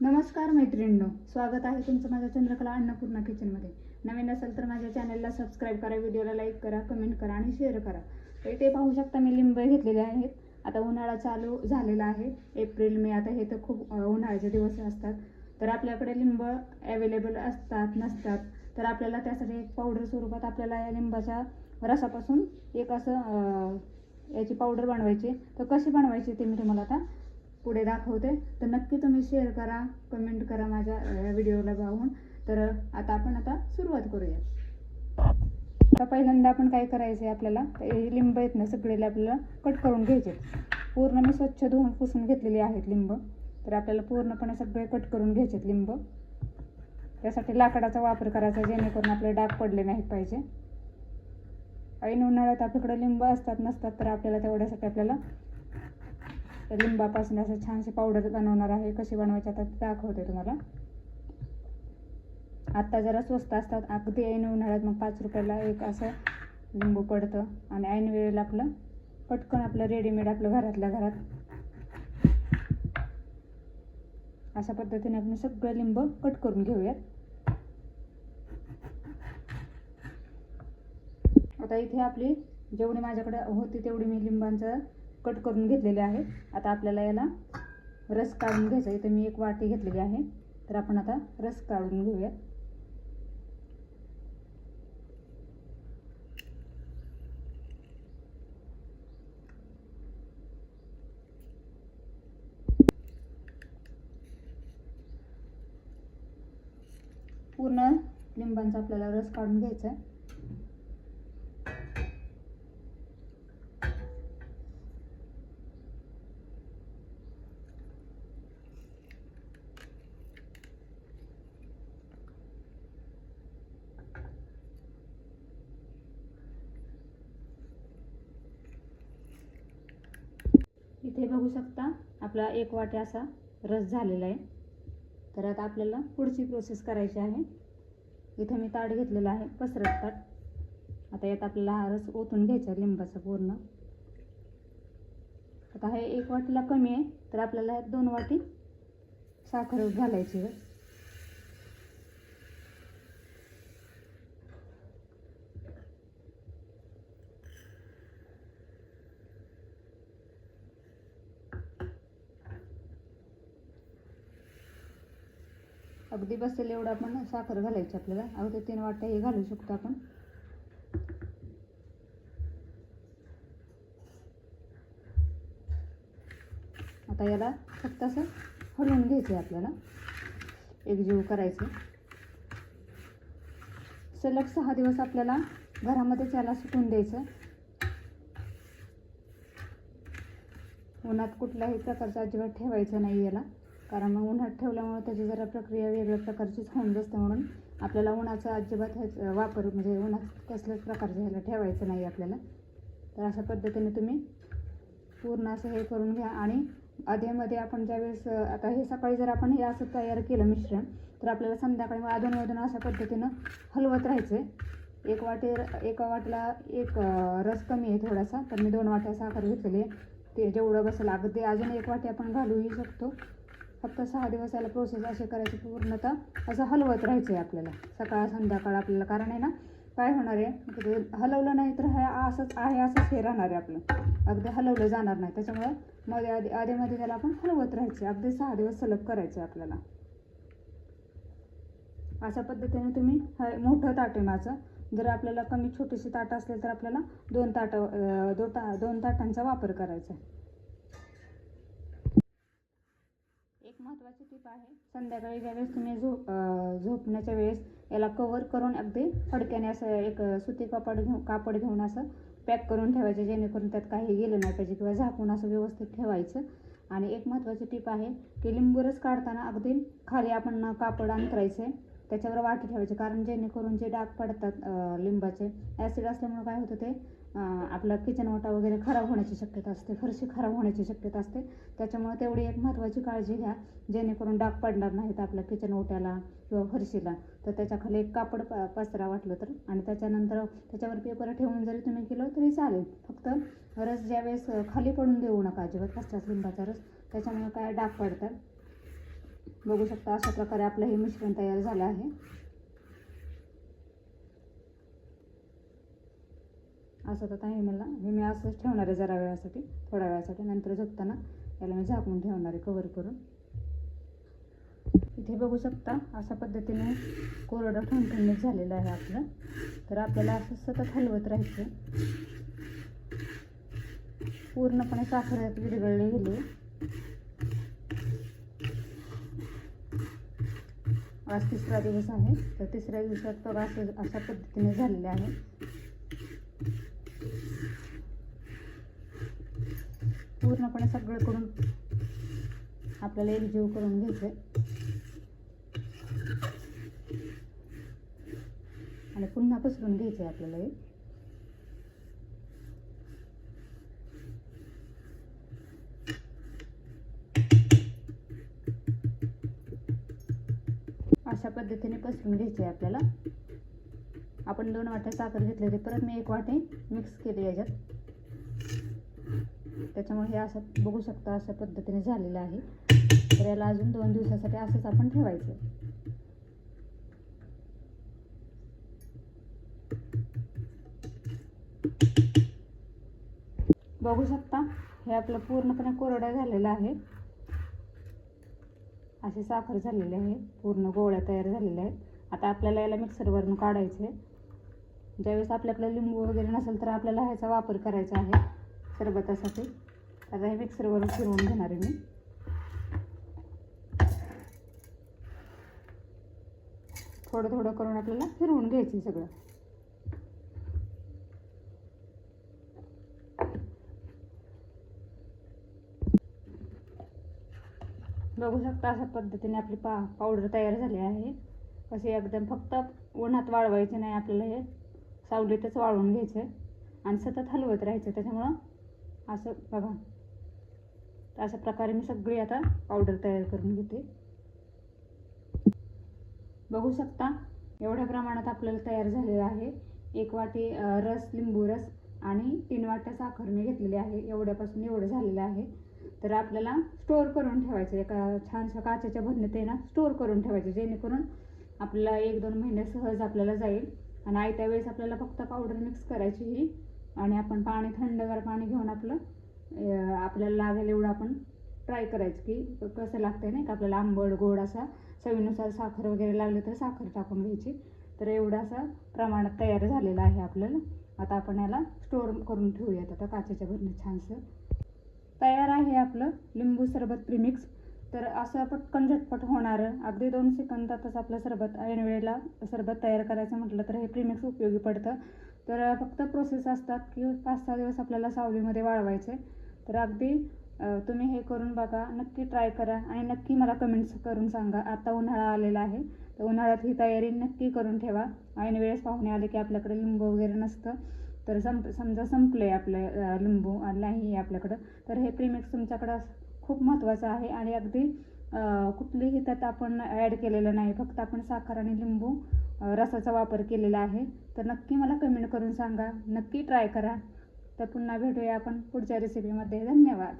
नमस्कार मैत्रिणींनो स्वागत आहे तुमचं माझ्या चंद्रकला अन्नपूर्णा किचनमध्ये नवीन असेल तर माझ्या चॅनलला सबस्क्राईब करा व्हिडिओला लाईक करा कमेंट करा आणि शेअर करा. तर इथे पाहू शकता मी लिंब घेतलेले आहेत. आता उन्हाळा चालू झालेला आहे. एप्रिल मे आता हे तर खूप उन्हाळ्याचे दिवस असतात. तर आपल्याकडे लिंब अवेलेबल असतात नसतात. तर आपल्याला त्यासाठी एक पावडर स्वरूपात आपल्याला या लिंबाच्या रसापासून एक असं याची पावडर बनवायची. तर कशी बनवायची ते मी तुम्हाला आता पुढे दाखवते. तर नक्की तुम्ही शेअर करा कमेंट करा माझ्या व्हिडिओला पाहून. तर आता आपण आता सुरुवात करूया. आता पहिल्यांदा आपण काय करायचं आहे आपल्याला? हे लिंब आहेत ना सगळे आपल्याला कट करून घ्यायचे. पूर्ण मी स्वच्छ धुवून पुसून घेतलेली आहेत लिंब. तर आपल्याला पूर्णपणे सगळे कट करून घ्यायचे लिंब. त्यासाठी लाकडाचा वापर करायचा जेणेकरून आपले डाग पडले नाहीत पाहिजे. ऐन उन्हाळ्यात आपल्याकडे लिंब असतात नसतात तर आपल्याला तेवढ्यासाठी आपल्याला लिंबापासून असं छानशी पावडर बनवणार आहे. कशी बनवायची आता ते दाखवते तुम्हाला. आत्ता जरा स्वस्त असतात. अगदी ऐन उन्हाळ्यात मग पाच रुपयाला एक असं लिंबू पडतं. आणि ऐन वेळेला आपलं पटकन आपलं रेडीमेड आपलं घरातल्या घरात. अशा पद्धतीने आपण सगळं लिंब कट करून घेऊयात. आता इथे आपली जेवढी माझ्याकडे होती तेवढी मी लिंबांचं कट करून घेतलेले आहे. आता आपल्याला याला रस काढून घ्यायचा इथे मी एक वाटी घेतलेली आहे. तर आपण आता रस काढून घेऊया. पूर्ण लिंबांचा आपल्याला रस काढून घ्यायचा आहे. इथे बघू शकता आपला एक वाटी असा रस झालेला आहे. तर आता आपल्याला पुढची प्रोसेस करायची आहे. इथे मी ताट घेतलेलं आहे पसरत ताट. आता यात आपल्याला हा रस ओतून घ्यायचा आहे लिंबाचा पूर्ण. आता हे एक वाटीला कमी आहे तर आपल्याला दोन वाटी साखर घालायची आहे. अगदी बसेल एवढं आपण साखर घालायची आपल्याला. अगदी तीन वाट्या हे घालू शकतो आपण. आता याला फक्त असं हलवून घ्यायचं आहे आपल्याला. एकजीव करायचं. सलग सहा दिवस आपल्याला घरामध्येच याला सुकून द्यायचं. उन्हात कुठल्याही प्रकारचा अजिबात ठेवायचं नाही याला. कारण मग उन्हात ठेवल्यामुळे त्याची जरा प्रक्रिया वेगळ्या प्रकारचीच होऊन बसते म्हणून आपल्याला उन्हाचा अजिबात ह्याच वापर म्हणजे उन्हात कसल्याच प्रकारचं ह्याला ठेवायचं नाही आपल्याला. तर अशा पद्धतीने तुम्ही पूर्ण असं हे करून घ्या आणि अधेमध्ये आपण ज्यावेळेस आता हे सकाळी जर आपण हे असं तयार केलं मिश्रण तर आपल्याला संध्याकाळी मग अधूनमधून अशा पद्धतीनं हलवत राहायचं आहे एक वाटी एका वाटला एक रस कमी आहे थोडासा तर मी दोन वाट्या साखर घेतलेली आहे. ते जेवढं बसेल अगदी अजून एक वाटी आपण घालूही शकतो. फक्त सहा दिवस याला प्रोसेस असे करायची पूर्णतः असं हलवत राहायचं आहे आपल्याला. सकाळ संध्याकाळ आपल्याला. कारण आहे ना काय होणार आहे म्हणजे हलवलं नाही तर हे असंच आहे असंच हे राहणार आहे आपलं. अगदी हलवलं जाणार नाही. त्याच्यामुळे मध्ये आधी आधीमध्ये त्याला आपण हलवत राहायचे अगदी सहा दिवस सलग करायचे आपल्याला. अशा पद्धतीने तुम्ही हे मोठं ताट आहे माझं. जर आपल्याला कमी छोटीशी ताटं असले तर आपल्याला दोन ताटं दो ता दोन ताटांचा वापर करायचा आहे एक महत्त्वाची टीप आहे. संध्याकाळी ज्यावेळेस तुम्ही झोप झोपण्याच्या वेळेस याला कवर करून अगदी फडक्याने असं एक सुती कापड घेऊन कापड घेऊन असं पॅक करून ठेवायचं जेणेकरून त्यात काही गेलं नाही पाहिजे किंवा झाकून असं व्यवस्थित ठेवायचं. आणि एक महत्त्वाची टीप आहे की लिंबू रस काढताना अगदी खाली आपण कापड अंतरायचं आहे. त्याच्यावर वाटी ठेवायची. कारण जेणेकरून जे डाग पडतात लिंबाचे ॲसिड असल्यामुळे काय होतं ते आपला किचन ओटा वगैरे खराब होण्याची शक्यता असते. फरशी खराब होण्याची शक्यता असते. त्याच्यामुळे तेवढी एक महत्त्वाची काळजी घ्या. जेणेकरून डाग पडणार नाहीत आपल्या किचन ओट्याला किंवा फरशीला. तर त्याच्याखाली एक कापड प पसरा वाटलं तर. आणि त्याच्यानंतर त्याच्यावर पेपर ठेवून जरी तुम्ही केलं तरी चालेल. फक्त रस ज्यावेळेस खाली पडून देऊ नका. अजिबात कसल्याच लिंबाचा रस. त्याच्यामुळे काय डाग पडतात. बघू शकता अशा प्रकारे आपलं हे मिश्रण तयार झालं आहे. असं तर आहे मला हे मी असंच ठेवणार आहे जरा वेळासाठी थोड्या वेळासाठी नंतर झोपताना याला मी झाकून ठेवणार आहे कवर करून. इथे बघू शकता अशा पद्धतीने कोरडं ठणठणीत झालेलं आहे आपलं. तर आपल्याला असं सतत हलवत राहायचं. पूर्णपणे साखर विरघळली गेली. आज तिसरा दिवस आहे. तर तिसऱ्या दिवसात बघा असं अशा पद्धतीने झालेले आहे. पूर्णपणे सगळं करून आपल्याला एकजीव करून घ्यायचं आणि पुन्हा पसरून घ्यायचं आहे आपल्याला हे अशा पद्धतीने पसरून घ्यायचे आहे आपल्याला. आपण दोन वाटे साखर घेतली होती परत मी एक वाटे मिक्स केले याच्यात. त्याच्यामुळे हे असं बघू शकता अशा पद्धतीने झालेलं आहे. तर याला अजून दोन दिवसासाठी असंच आपण ठेवायचं बघू शकता हे आपलं पूर्णपणे कोरडं झालेलं आहे. अशी साखर झालेली आहे पूर्ण गोळ्या तयार झालेल्या आहेत. आता आपल्याला याला मिक्सरवरून काढायचं आहे. ज्यावेळेस आपल्याकडे लिंबू वगैरे नसेल तर आपल्याला ह्याचा वापर करायचा आहे सरबतासाठी. आता हे मिक्सरवरून फिरवून घेणार आहे मी. थोडं थोडं करून आपल्याला फिरवून घ्यायचं सगळं. बघू शकता अशा पद्धतीने आपली पा पावडर तयार झाली आहे. कशी एकदम फक्त उन्हात वाळवायचे नाही आपल्याला हे सावलीतच वाळवून घ्यायचे आणि सतत हलवत राहायचं. त्याच्यामुळं असं बघा. तर अशा प्रकारे मी सगळी आता पावडर तयार करून घेते. बघू शकता एवढ्या प्रमाणात आपल्याला तयार झालेलं आहे. एक वाटी रस लिंबू रस आणि तीन वाट्या साखर मी घेतलेली आहे. एवढ्यापासून एवढं झालेलं आहे. तर आपल्याला स्टोअर करून ठेवायचं. एका छानशा काचेच्या भरणीत आहे ना स्टोअर करून ठेवायचं जेणेकरून आपल्याला एक दोन महिने सहज आपल्याला जाईल. आणि आयत्या वेळेस आपल्याला फक्त पावडर मिक्स करायची ही आणि आपण पाणी थंडगार पाणी घेऊन आपलं आपल्याला लागेल एवढं आपण ट्राय करायचं की कसं लागतंय नाही का? आपल्याला आंबड गोड असा चवीनुसार साखर वगैरे लागली तर साखर टाकून घ्यायची. तर एवढं असं प्रमाणात तयार झालेलं आहे आपल्याला. आता आपण याला स्टोअर करून ठेवूयात. आता काचेच्या भरणीत छानसं तयार आहे आपलं लिंबू सरबत प्रीमिक्स तर असं पटकन झटपट होणारं. अगदी दोन सेकंदातच आपलं सरबत ऐन वेळेला सरबत तयार करायचं म्हटलं तर हे प्रीमिक्स उपयोगी पडतं. तर फक्त प्रोसेस असतात की पाच सहा दिवस आपल्याला सावलीमध्ये वाळवायचे. तर अगदी तुम्ही हे करून बघा. नक्की ट्राय करा आणि नक्की मला कमेंट्स करून सांगा. आता उन्हाळा आलेला आहे. तर उन्हाळ्यात ही तयारी नक्की करून ठेवा. ऐन वेळेस पाहुणे आले की आपल्याकडे लिंबू वगैरे नसतं. तर संप समजा संपलं आहे आपलं लिंबू नाही आहे आपल्याकडं तर हे प्रीमिक्स तुमच्याकडं खूप महत्त्वाचं आहे आणि अगदी कुठलीही त्यात आपण ॲड केलेलं नाही. फक्त आपण साखर आणि लिंबू रसाचा वापर केलेला आहे. तर नक्की मला कमेंट करून सांगा. नक्की ट्राय करा. तर पुन्हा भेटूया आपण पुढच्या रेसिपीमध्ये धन्यवाद.